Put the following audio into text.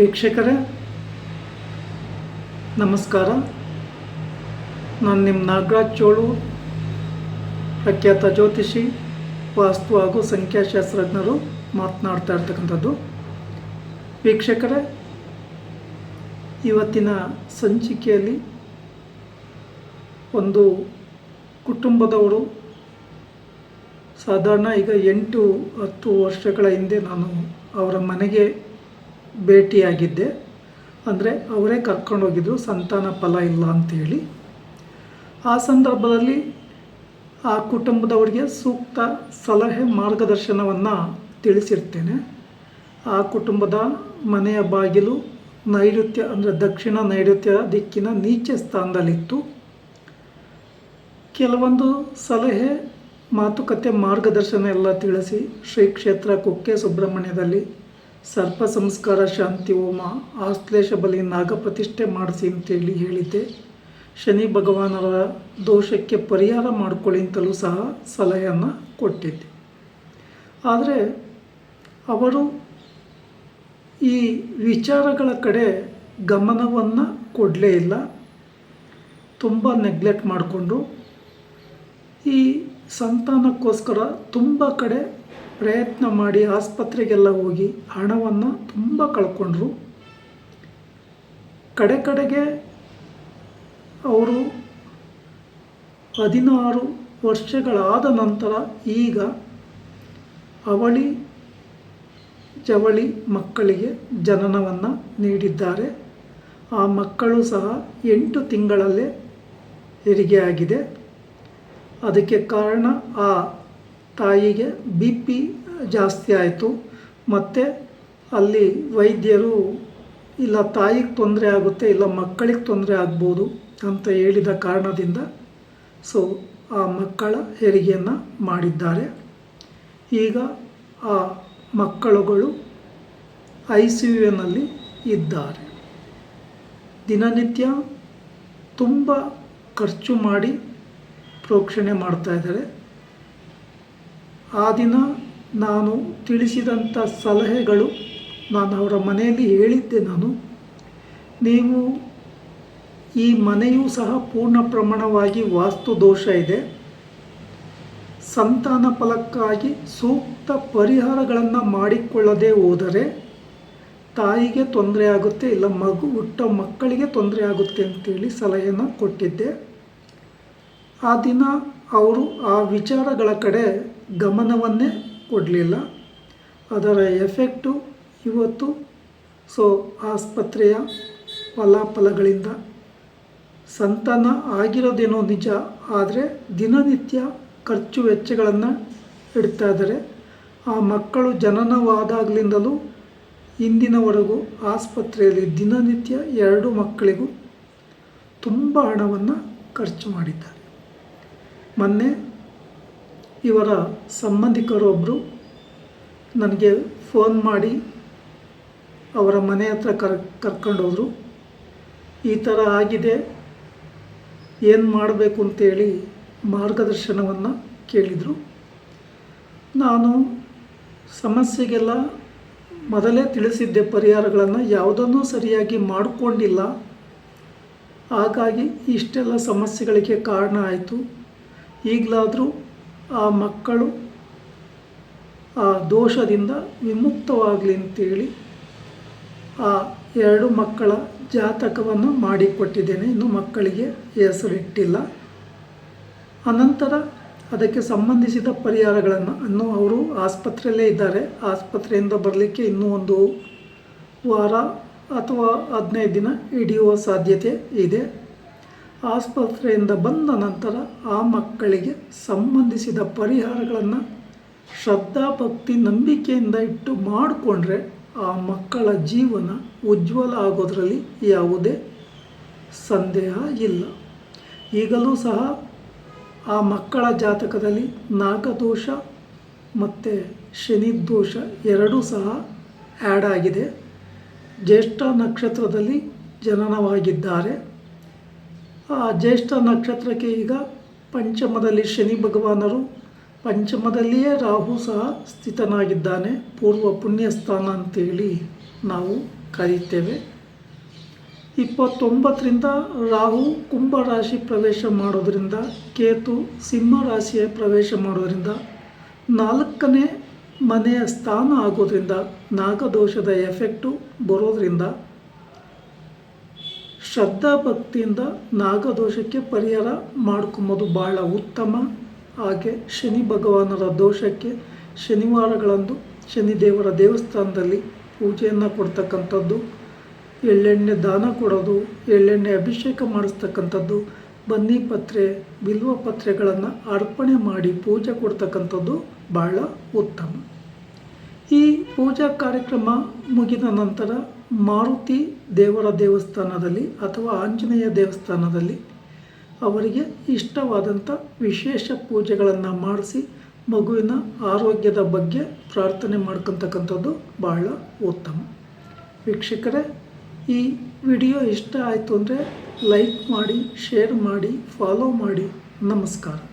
ವೀಕ್ಷಕರೇ, ನಮಸ್ಕಾರ. ನಾನು ನಿಮ್ಮ ನಾಗರಾಜ್ ಚೋಳು, ಪ್ರಖ್ಯಾತ ಜ್ಯೋತಿಷಿ, ವಾಸ್ತು ಹಾಗೂ ಸಂಖ್ಯಾಶಾಸ್ತ್ರಜ್ಞರು ಮಾತನಾಡ್ತಾ ಇರ್ತಕ್ಕಂಥದ್ದು. ವೀಕ್ಷಕರೇ, ಇವತ್ತಿನ ಸಂಚಿಕೆಯಲ್ಲಿ ಒಂದು ಕುಟುಂಬದವರು ಸಾಧಾರಣ ಈಗ ಎಂಟು ಹತ್ತು ವರ್ಷಗಳ ಹಿಂದೆ ನಾನು ಅವರ ಮನೆಗೆ ಭೇಟಿಯಾಗಿದ್ದೆ. ಅಂದರೆ ಅವರೇ ಕರ್ಕೊಂಡೋಗಿದ್ರು ಸಂತಾನ ಫಲ ಇಲ್ಲ ಅಂಥೇಳಿ ಆ ಸಂದರ್ಭದಲ್ಲಿ ಆ ಕುಟುಂಬದವರಿಗೆ ಸೂಕ್ತ ಸಲಹೆ ಮಾರ್ಗದರ್ಶನವನ್ನು ತಿಳಿಸಿರ್ತೇನೆ. ಆ ಕುಟುಂಬದ ಮನೆಯ ಬಾಗಿಲು ನೈಋತ್ಯ, ಅಂದರೆ ದಕ್ಷಿಣ ನೈಋತ್ಯ ದಿಕ್ಕಿನ ನೀಚೆ ಸ್ಥಾನದಲ್ಲಿತ್ತು. ಕೆಲವೊಂದು ಸಲಹೆ, ಮಾತುಕತೆ ಮಾರ್ಗದರ್ಶನ ಎಲ್ಲ ತಿಳಿಸಿ ಶ್ರೀ ಕ್ಷೇತ್ರ ಕುಕ್ಕೆ ಸುಬ್ರಹ್ಮಣ್ಯದಲ್ಲಿ ಸರ್ಪ ಸಂಸ್ಕಾರ ಶಾಂತಿ ಹೋಮ, ಆಶ್ಲೇಷ ಬಲಿ ನಾಗಪ್ರತಿಷ್ಠೆ ಮಾಡಿಸಿ ಅಂತೇಳಿ ಹೇಳಿದ್ದೆ. ಶನಿ ಭಗವಾನರ ದೋಷಕ್ಕೆ ಪರಿಹಾರ ಮಾಡಿಕೊಳ್ಳಿ ಅಂತಲೂ ಸಹ ಸಲಹೆಯನ್ನು ಕೊಟ್ಟಿದ್ದೆ. ಆದರೆ ಅವರು ಈ ವಿಚಾರಗಳ ಕಡೆ ಗಮನವನ್ನು ಕೊಡಲೇ ಇಲ್ಲ. ತುಂಬ ನೆಗ್ಲೆಕ್ಟ್ ಮಾಡಿಕೊಂಡು ಈ ಸಂತಾನಕ್ಕೋಸ್ಕರ ತುಂಬ ಕಡೆ ಪ್ರಯತ್ನ ಮಾಡಿ ಆಸ್ಪತ್ರೆಗೆಲ್ಲ ಹೋಗಿ ಹಣವನ್ನು ತುಂಬ ಕಳ್ಕೊಂಡ್ರು. ಕಡೆ ಕಡೆಗೆ ಅವರು ಹದಿನಾರು ವರ್ಷಗಳಾದ ನಂತರ ಈಗ ಅವಳಿ ಜವಳಿ ಮಕ್ಕಳಿಗೆ ಜನನವನ್ನು ನೀಡಿದ್ದಾರೆ. ಆ ಮಕ್ಕಳು ಸಹ ಎಂಟು ತಿಂಗಳಲ್ಲೇ ಹೆರಿಗೆ ಆಗಿದೆ ಅದಕ್ಕೆ ಕಾರಣ ಆ ತಾಯಿಗೆ ಬಿ ಪಿ ಜಾಸ್ತಿ ಆಯಿತು. ಮತ್ತು ಅಲ್ಲಿ ವೈದ್ಯರು, ಇಲ್ಲ ತಾಯಿಗೆ ತೊಂದರೆ ಆಗುತ್ತೆ, ಇಲ್ಲ ಮಕ್ಕಳಿಗೆ ತೊಂದರೆ ಆಗ್ಬೋದು ಅಂತ ಹೇಳಿದ ಕಾರಣದಿಂದ ಸೊ, ಆ ಮಕ್ಕಳ ಹೆರಿಗೆಯನ್ನು ಮಾಡಿದ್ದಾರೆ. ಈಗ ಆ ಮಕ್ಕಳುಗಳು ಐ ಸಿ ಯುನಲ್ಲಿ ಇದ್ದಾರೆ. ದಿನನಿತ್ಯ ತುಂಬ ಖರ್ಚು ಮಾಡಿ ಪ್ರೋಕ್ಷಣೆ ಮಾಡ್ತಾ ಇದ್ದಾರೆ. ಆ ದಿನ ನಾನು ತಿಳಿಸಿದಂಥ ಸಲಹೆಗಳು ನಾನು ಅವರ ಮನೆಯಲ್ಲಿ ಹೇಳಿದ್ದೆ ನಾನು. ನೀವು ಈ ಮನೆಯೂ ಸಹ ಪೂರ್ಣ ಪ್ರಮಾಣವಾಗಿ ವಾಸ್ತು ದೋಷ ಇದೆ. ಸಂತಾನ ಫಲಕ್ಕಾಗಿ ಸೂಕ್ತ ಪರಿಹಾರಗಳನ್ನು ಮಾಡಿಕೊಳ್ಳದೆ ಹೋದರೆ ತಾಯಿಗೆ ತೊಂದರೆ ಆಗುತ್ತೆ, ಇಲ್ಲ ಮಗು, ಹುಟ್ಟ ಮಕ್ಕಳಿಗೆ ತೊಂದರೆ ಆಗುತ್ತೆ ಅಂತೇಳಿ ಸಲಹೆಯನ್ನು ಕೊಟ್ಟಿದ್ದೆ. ಆ ದಿನ ಅವರು ಆ ವಿಚಾರಗಳ ಕಡೆ ಗಮನವನ್ನೇ ಕೊಡಲಿಲ್ಲ. ಅದರ ಎಫೆಕ್ಟು ಇವತ್ತು ಸೊ ಆಸ್ಪತ್ರೆಯ ಫಲಾಫಲಗಳಿಂದ ಸಂತಾನ ಆಗಿರೋದೇನೋ ನಿಜ, ಆದರೆ ದಿನನಿತ್ಯ ಖರ್ಚು ವೆಚ್ಚಗಳನ್ನು ಇಡ್ತಾ ಇದ್ದಾರೆ. ಆ ಮಕ್ಕಳು ಜನನವಾದಾಗಲಿಂದಲೂ ಇಂದಿನವರೆಗೂ ಆಸ್ಪತ್ರೆಯಲ್ಲಿ ದಿನನಿತ್ಯ ಎರಡು ಮಕ್ಕಳಿಗೂ ತುಂಬ ಹಣವನ್ನು ಖರ್ಚು ಮಾಡಿದ್ದಾರೆ. ಮೊನ್ನೆ ಇವರ ಸಂಬಂಧಿಕರೊಬ್ಬರು ನನಗೆ ಫೋನ್ ಮಾಡಿ ಅವರ ಮನೆ ಹತ್ರ ಕರ್, ಕರ್ಕೊಂಡೋದ್ರು. ಈ ಥರ ಆಗಿದೆ. ಏನು ಮಾಡಬೇಕು ಅಂತೇಳಿ ಮಾರ್ಗದರ್ಶನವನ್ನು ಕೇಳಿದರು. ನಾನು ಸಮಸ್ಯೆಗೆಲ್ಲ ಮೊದಲೇ ತಿಳಿಸಿದ್ದೆ ಪರಿಹಾರಗಳನ್ನು. ಯಾವುದನ್ನೂ ಸರಿಯಾಗಿ ಮಾಡಿಕೊಂಡಿಲ್ಲ. ಹಾಗಾಗಿ ಇಷ್ಟೆಲ್ಲ ಸಮಸ್ಯೆಗಳಿಗೆ ಕಾರಣ ಆಯಿತು. ಈಗಲಾದರೂ ಆ ಮಕ್ಕಳು ಆ ದೋಷದಿಂದ ವಿಮುಕ್ತವಾಗಲಿ ಅಂತೇಳಿ ಆ ಎರಡು ಮಕ್ಕಳ ಜಾತಕವನ್ನು ಮಾಡಿಕೊಟ್ಟಿದ್ದೇನೆ. ಇನ್ನು ಮಕ್ಕಳಿಗೆ ಹೆಸರಿಟ್ಟಿಲ್ಲ. ಅನಂತರ ಅದಕ್ಕೆ ಸಂಬಂಧಿಸಿದ ಪರಿಹಾರಗಳನ್ನು ಅನ್ನು ಅವರು ಆಸ್ಪತ್ರೆಯಲ್ಲೇ ಇದ್ದಾರೆ. ಆಸ್ಪತ್ರೆಯಿಂದ ಬರಲಿಕ್ಕೆ ಇನ್ನೂ ಒಂದು ವಾರ ಅಥವಾ ಹದಿನೈದು ದಿನ ಹಿಡಿಯುವ ಸಾಧ್ಯತೆ ಇದೆ. ಆಸ್ಪತ್ರೆಯಿಂದ ಬಂದ ನಂತರ ಆ ಮಕ್ಕಳಿಗೆ ಸಂಬಂಧಿಸಿದ ಪರಿಹಾರಗಳನ್ನು ಶ್ರದ್ಧಾಭಕ್ತಿ ನಂಬಿಕೆಯಿಂದ ಇಟ್ಟು ಮಾಡಿಕೊಂಡ್ರೆ ಆ ಮಕ್ಕಳ ಜೀವನ ಉಜ್ವಲ ಆಗೋದರಲ್ಲಿ ಯಾವುದೇ ಸಂದೇಹ ಇಲ್ಲ. ಈಗಲೂ ಸಹ ಆ ಮಕ್ಕಳ ಜಾತಕದಲ್ಲಿ ನಾಗದೋಷ ಮತ್ತು ಶನಿದೋಷ ಎರಡೂ ಸಹ ಆ್ಯಡ್ ಆಗಿದೆ. ಜ್ಯೇಷ್ಠ ನಕ್ಷತ್ರದಲ್ಲಿ ಜನನವಾಗಿದ್ದಾರೆ. ಜ್ಯೇಷ್ಠ ನಕ್ಷತ್ರಕ್ಕೆ ಈಗ ಪಂಚಮದಲ್ಲಿ ಶನಿ ಭಗವಾನರು, ಪಂಚಮದಲ್ಲಿಯೇ ರಾಹು ಸಹ ಸ್ಥಿತನಾಗಿದ್ದಾನೆ. ಪೂರ್ವ ಪುಣ್ಯ ಸ್ಥಾನ ಅಂತೇಳಿ ನಾವು ಕರೀತೇವೆ. ಇಪ್ಪತ್ತೊಂಬತ್ತರಿಂದ ರಾಹು ಕುಂಭ ರಾಶಿ ಪ್ರವೇಶ ಮಾಡೋದರಿಂದ, ಕೇತು ಸಿಂಹ ರಾಶಿಯ ಪ್ರವೇಶ ಮಾಡೋದರಿಂದ, ನಾಲ್ಕನೇ ಮನೆಯ ಸ್ಥಾನ ಆಗೋದ್ರಿಂದ, ನಾಗದೋಷದ ಎಫೆಕ್ಟು ಬರೋದ್ರಿಂದ ಶ್ರದ್ಧಾ ಭಕ್ತಿಯಿಂದ ನಾಗದೋಷಕ್ಕೆ ಪರಿಹಾರ ಮಾಡ್ಕೊಂಬೋದು ಭಾಳ ಉತ್ತಮ. ಹಾಗೆ ಶನಿ ಭಗವಾನರ ದೋಷಕ್ಕೆ ಶನಿವಾರಗಳಂದು ಶನಿದೇವರ ದೇವಸ್ಥಾನದಲ್ಲಿ ಪೂಜೆಯನ್ನು ಕೊಡ್ತಕ್ಕಂಥದ್ದು, ಎಳ್ಳೆಣ್ಣೆ ದಾನ ಕೊಡೋದು, ಎಳ್ಳೆಣ್ಣೆ ಅಭಿಷೇಕ ಮಾಡಿಸ್ತಕ್ಕಂಥದ್ದು, ಬನ್ನಿ ಪತ್ರೆ, ಬಿಲ್ವ ಪತ್ರೆಗಳನ್ನು ಅರ್ಪಣೆ ಮಾಡಿ ಪೂಜೆ ಕೊಡ್ತಕ್ಕಂಥದ್ದು ಬಹಳ ಉತ್ತಮ. ಈ ಪೂಜಾ ಕಾರ್ಯಕ್ರಮ ಮುಗಿದ ನಂತರ ಮಾರುತಿ ದೇವರ ದೇವಸ್ಥಾನದಲ್ಲಿ ಅಥವಾ ಆಂಜನೇಯ ದೇವಸ್ಥಾನದಲ್ಲಿ ಅವರಿಗೆ ಇಷ್ಟವಾದಂಥ ವಿಶೇಷ ಪೂಜೆಗಳನ್ನು ಮಾಡಿಸಿ ಮಗುವಿನ ಆರೋಗ್ಯದ ಬಗ್ಗೆ ಪ್ರಾರ್ಥನೆ ಮಾಡ್ಕೊತಕ್ಕಂಥದ್ದು ಬಹಳ ಉತ್ತಮ. ವೀಕ್ಷಕರೇ, ಈ ವಿಡಿಯೋ ಇಷ್ಟ ಆಯಿತು ಅಂದರೆ ಲೈಕ್ ಮಾಡಿ, ಶೇರ್ ಮಾಡಿ, ಫಾಲೋ ಮಾಡಿ. ನಮಸ್ಕಾರ.